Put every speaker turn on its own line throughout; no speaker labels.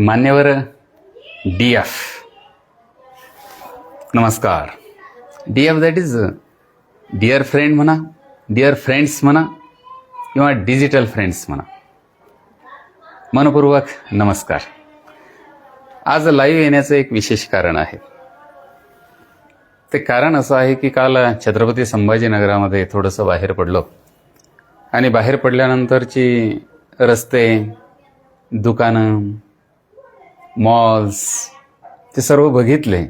मान्यवर D F नमस्कार. D F that is dear friend म्हणा डिअर फ्रेंड्स म्हणा किंवा डिजिटल फ्रेंड्स म्हणा. मनपूर्वक नमस्कार. आज लाईव्ह येण्याचं एक विशेष कारण आहे. ते कारण असं आहे की काल छत्रपती संभाजीनगरामध्ये थोडंसं बाहेर पडलो. आणि बाहेर पडल्यानंतरची रस्ते दुकानं मॉल्स ते सर्व बघितले.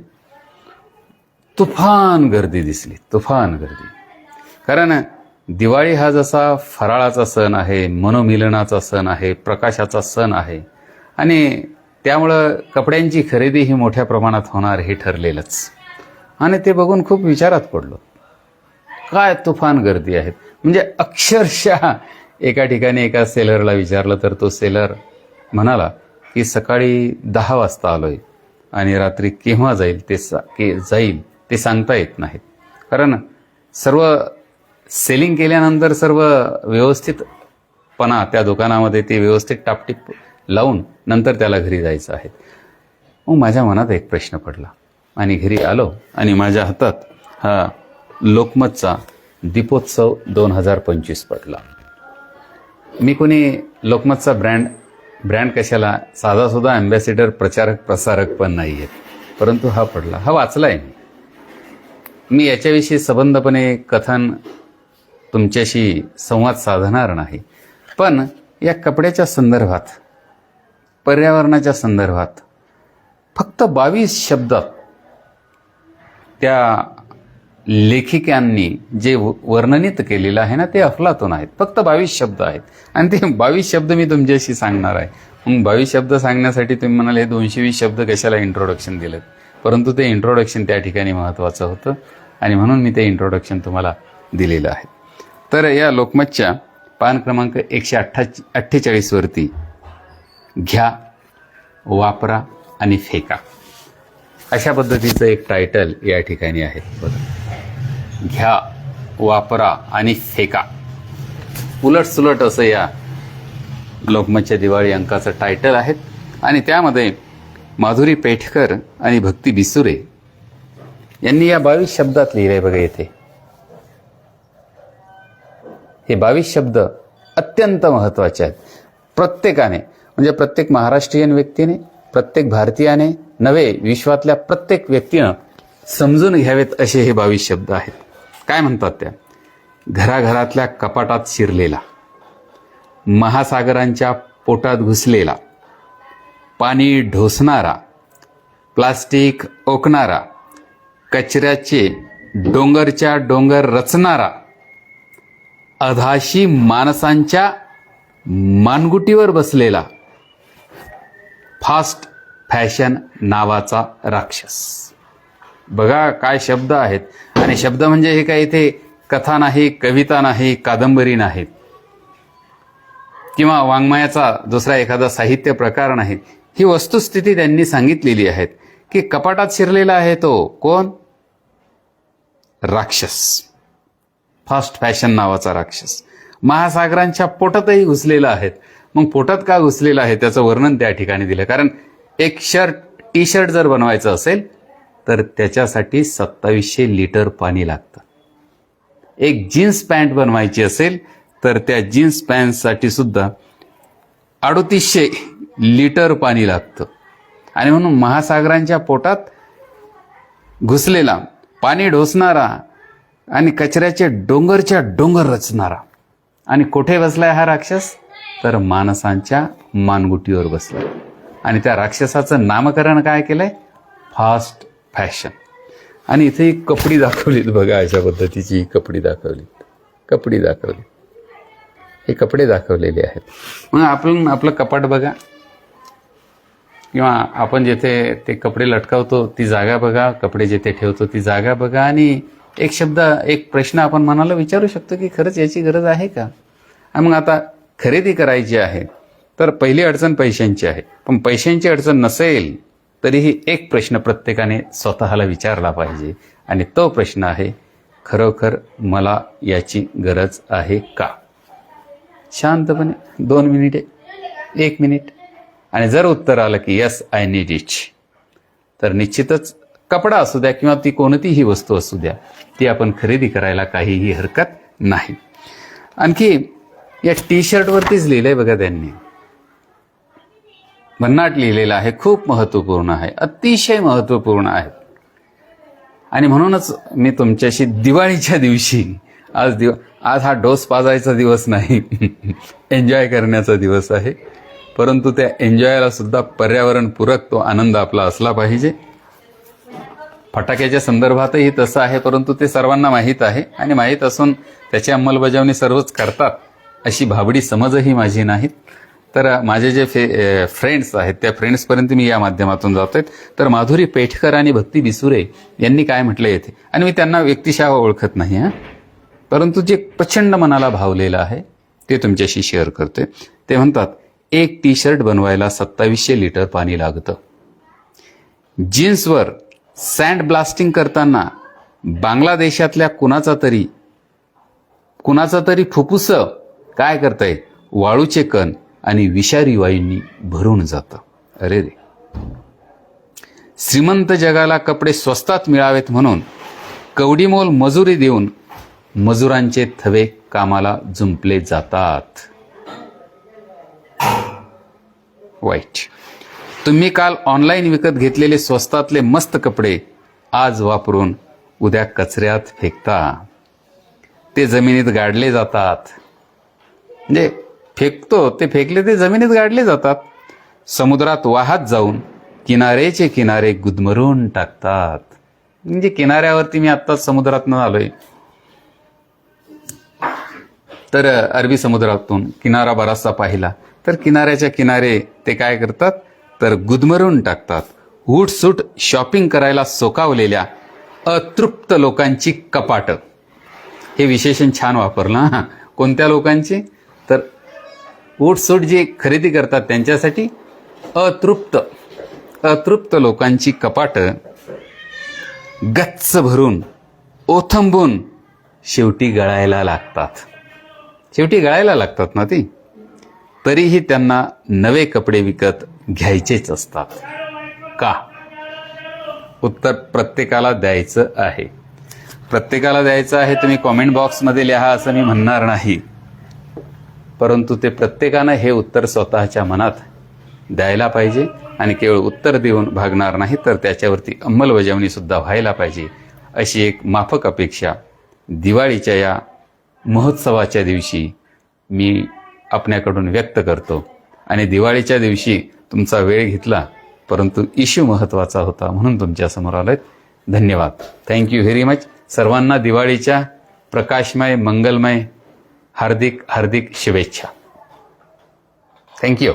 तुफान गर्दी दिसली तुफान गर्दी. कारण दिवाळी हा जसा फराळाचा सण आहे मनोमिलनाचा सण आहे प्रकाशाचा सण आहे आणि त्यामुळं कपड्यांची खरेदी ही मोठ्या प्रमाणात होणार हे ठरलेलंच. आणि ते बघून खूप विचारात पडलो. काय तुफान गर्दी आहेत म्हणजे अक्षरशः एका ठिकाणी एका सेलरला विचारलं तर तो सेलर म्हणाला की सकाळी दहा वाजता आलोय आणि रात्री केव्हा जाईल ते सा के जाईल ते सांगता येत नाहीत. कारण सर्व सेलिंग केल्यानंतर सर्व व्यवस्थितपणा त्या दुकानामध्ये ते व्यवस्थित टापटीप लावून नंतर त्याला घरी जायचं आहे. मग माझ्या मनात एक प्रश्न पडला. आणि घरी आलो आणि माझ्या हातात हा लोकमतचा दीपोत्सव दोन हजार पंचवीस पडला. मी कोणी लोकमतचा ब्रँड ब्रँड कशाला? साधासुद्धा अँबॅसिडर प्रचारक प्रसारक पण नाही आहे परंतु हा पडला. हा वाचलाय मी. मी याच्याविषयी सबंधपणे कथन तुमच्याशी संवाद साधणार नाही. पण या कपड्याच्या संदर्भात पर्यावरणाच्या संदर्भात फक्त बावीस शब्दात त्या लेखिकांनी जे व- वर्णनित केलेलं आहे ना ते अफलातून आहेत. फक्त बावीस शब्द आहेत. आणि ते बावीस शब्द मी तुमच्याशी सांगणार आहे. मग बावीस शब्द सांगण्यासाठी तुम्ही म्हणाले दोनशे वीस शब्द कशाला इंट्रोडक्शन दिलं परंतु ते इंट्रोडक्शन त्या ठिकाणी महत्त्वाचं होतं. आणि म्हणून मी ते इंट्रोडक्शन तुम्हाला दिलेलं आहे. तर या लोकमतच्या पान क्रमांक एकशे अठ्ठा अठ्ठेचाळीसवरती घ्या वापरा आणि फेका. अशा पद्धतीचं एक टायटल या ठिकाणी आहे. बघा. घ्या वापरा आणि फेका. उलट सुलट असं या लोकमतच्या दिवाळी अंकाचं टायटल आहेत. आणि त्यामध्ये माधुरी पेठकर आणि भक्ती बिसुरे यांनी या बावीस शब्दात लिहिले बघा येथे हे बावीस शब्द अत्यंत महत्त्वाचे आहेत. प्रत्येकाने म्हणजे प्रत्येक महाराष्ट्रीयन व्यक्तीने प्रत्येक भारतीयाने नव्हे विश्वातल्या प्रत्येक व्यक्तीनं समजून घ्यावेत असे हे बावीस शब्द आहेत. काय म्हणतात त्या? घराघरातल्या कपाटात शिरलेला महासागरांच्या पोटात घुसलेला पाणी ढोसणारा प्लास्टिक ओकणारा कचऱ्याचे डोंगरच्या डोंगर रचणारा अधाशी माणसांच्या मानगुटीवर बसलेला फास्ट फॅशन नावाचा राक्षस. बघा काय शब्द आहेत. आणि शब्द म्हणजे हे काय इथे? कथा नाही कविता नाही कादंबरी नाहीत किंवा वाङ्मयाचा दुसरा एखादा साहित्य प्रकार नाही. ही वस्तुस्थिती त्यांनी सांगितलेली आहेत की कपाटात शिरलेला आहे तो कोण? राक्षस. फास्ट फॅशन नावाचा राक्षस. महासागरांच्या पोटातही घुसलेला आहे. मग पोटात का घुसलेला आहे? त्याचं वर्णन त्या ठिकाणी दिलं. कारण एक शर्ट टी शर्ट जर बनवायचं असेल तर त्याच्यासाठी सत्तावीसशे लिटर पाणी लागतं. एक जीन्स पॅन्ट बनवायची असेल तर त्या जीन्स पॅन्टसाठी सुद्धा अडतीसशे लिटर पाणी लागतं. आणि म्हणून महासागरांच्या पोटात घुसलेला पाणी ढोसणारा आणि कचऱ्याचे डोंगरच्या डोंगर रचणारा. आणि कुठे बसलाय हा राक्षस? तर माणसांच्या मानगुटीवर बसलाय. आणि त्या राक्षसाचं नामकरण काय केलंय? फास्ट फॅशन आणि इथे एक कपडी दाखवलीत बघा अशा पद्धतीची कपडी दाखवलीत. कपडी दाखवली. हे कपडे दाखवलेले आहेत. मग आपण आपलं कपाट बघा. किंवा आपण जेथे ते कपडे लटकावतो ती जागा बघा. कपडे जिथे ठेवतो ती जागा बघा. आणि एक शब्द एक प्रश्न आपण मनाला विचारू शकतो की खरंच याची गरज आहे का? आणि मग आता खरेदी करायची आहे तर पहिली अडचण पैशांची आहे. पण पैशांची अडचण नसेल तरीही एक प्रश्न प्रत्येकाने स्वतःला विचारला पाहिजे. आणि तो प्रश्न आहे खरोखर मला याची गरज आहे का? शांतपणे दोन मिनिटे एक मिनिट. आणि जर उत्तर आलं की यस आय नीड इट तर निश्चितच कपडा असू द्या किंवा ती कोणतीही वस्तू असू द्या ती आपण खरेदी करायला काहीही हरकत नाही. आणखी या टी शर्टवरतीच लिहिलंय बघा त्यांनी. भन्नाट लिहिलेलं आहे खूप महत्त्वपूर्ण आहे अतिशय महत्त्वपूर्ण आहे. आणि म्हणूनच मी तुमच्याशी दिवाळीच्या दिवशी आज दिव आज हा डोस पाजायचा दिवस नाही एन्जॉय करण्याचा दिवस आहे. परंतु त्या एन्जॉयला सुद्धा पर्यावरणपूरक तो आनंद आपला असला पाहिजे. फटाक्याच्या संदर्भातही तसं आहे परंतु ते सर्वांना माहीत आहे. आणि माहीत असून त्याची अंमलबजावणी सर्वच करतात अशी भाबडी समजही माझी नाहीत. तर माझे जे फे फ्रेंड्स आहेत त्या फ्रेंड्सपर्यंत मी या माध्यमातून जातोय. तर माधुरी पेठकर आणि भक्ती बिसुरे यांनी काय म्हटलं येथे? आणि मी त्यांना व्यक्तिशः ओळखत नाही हां. परंतु जे प्रचंड मनाला भावलेलं आहे ते तुमच्याशी शेअर करते ते म्हणतात एक टी शर्ट बनवायला सत्तावीसशे लिटर पाणी लागतं. जीन्सवर सँड ब्लास्टिंग करताना बांगलादेशातल्या कुणाचा तरी कुणाचा तरी फुप्फुसं काय करतंय? वाळूचे कण. आणि विषारी वायूंनी भरून जातं. अरे रे. श्रीमंत जगाला कपडे स्वस्तात मिळावेत म्हणून कवडीमोल मजुरी देऊन मजुरांचे थवे कामाला जुंपले जातात. वाईट. तुम्ही काल ऑनलाईन विकत घेतलेले स्वस्तातले मस्त कपडे आज वापरून उद्या कचऱ्यात फेकता. ते जमिनीत गाडले जातात. म्हणजे फेकतो ते फेकले ते जमिनीत गाडले जातात. समुद्रात वाहत जाऊन किनारेचे किनारे गुदमरून टाकतात. म्हणजे किनाऱ्यावरती मी आत्ताच समुद्रातनं आलोय. तर अरबी समुद्रातून किनारा बराचसा पाहिला. तर किनाऱ्याच्या किनारे ते काय करतात? तर गुदमरून टाकतात. उठसूट शॉपिंग करायला सोकावलेल्या अतृप्त लोकांची कपाट. हे विशेषण छान वापरलं हां. कोणत्या लोकांची? तर उठसूट जे खरेदी करतात त्यांच्यासाठी अतृप्त अतृप्त लोकांची कपाट गच्च भरून ओथंबून शेवटी गळायला लागतात. शेवटी गळायला लागतात ना ती? तरीही त्यांना नवे कपडे विकत घ्यायचेच असतात. का? उत्तर प्रत्येकाला द्यायचं आहे. प्रत्येकाला द्यायचं आहे तुम्ही कॉमेंट बॉक्समध्ये लिहा असं मी म्हणणार नाही. परंतु ते प्रत्येकानं हे उत्तर स्वतःच्या मनात द्यायला पाहिजे आणि केवळ उत्तर देऊन भागणार नाही तर त्याच्यावरती अंमलबजावणीसुद्धा व्हायला पाहिजे अशी एक माफक अपेक्षा दिवाळीच्या या महोत्सवाच्या दिवशी मी आपल्याकडून व्यक्त करतो. आणि दिवाळीच्या दिवशी तुमचा वेळ घेतला परंतु इश्यू महत्त्वाचा होता म्हणून तुमच्यासमोर आलोय. धन्यवाद. थँक्यू व्हेरी मच सर्वांना दिवाळीच्या प्रकाशमय मंगलमय हार्दिक हार्दिक शुभेच्छा. थँक्यू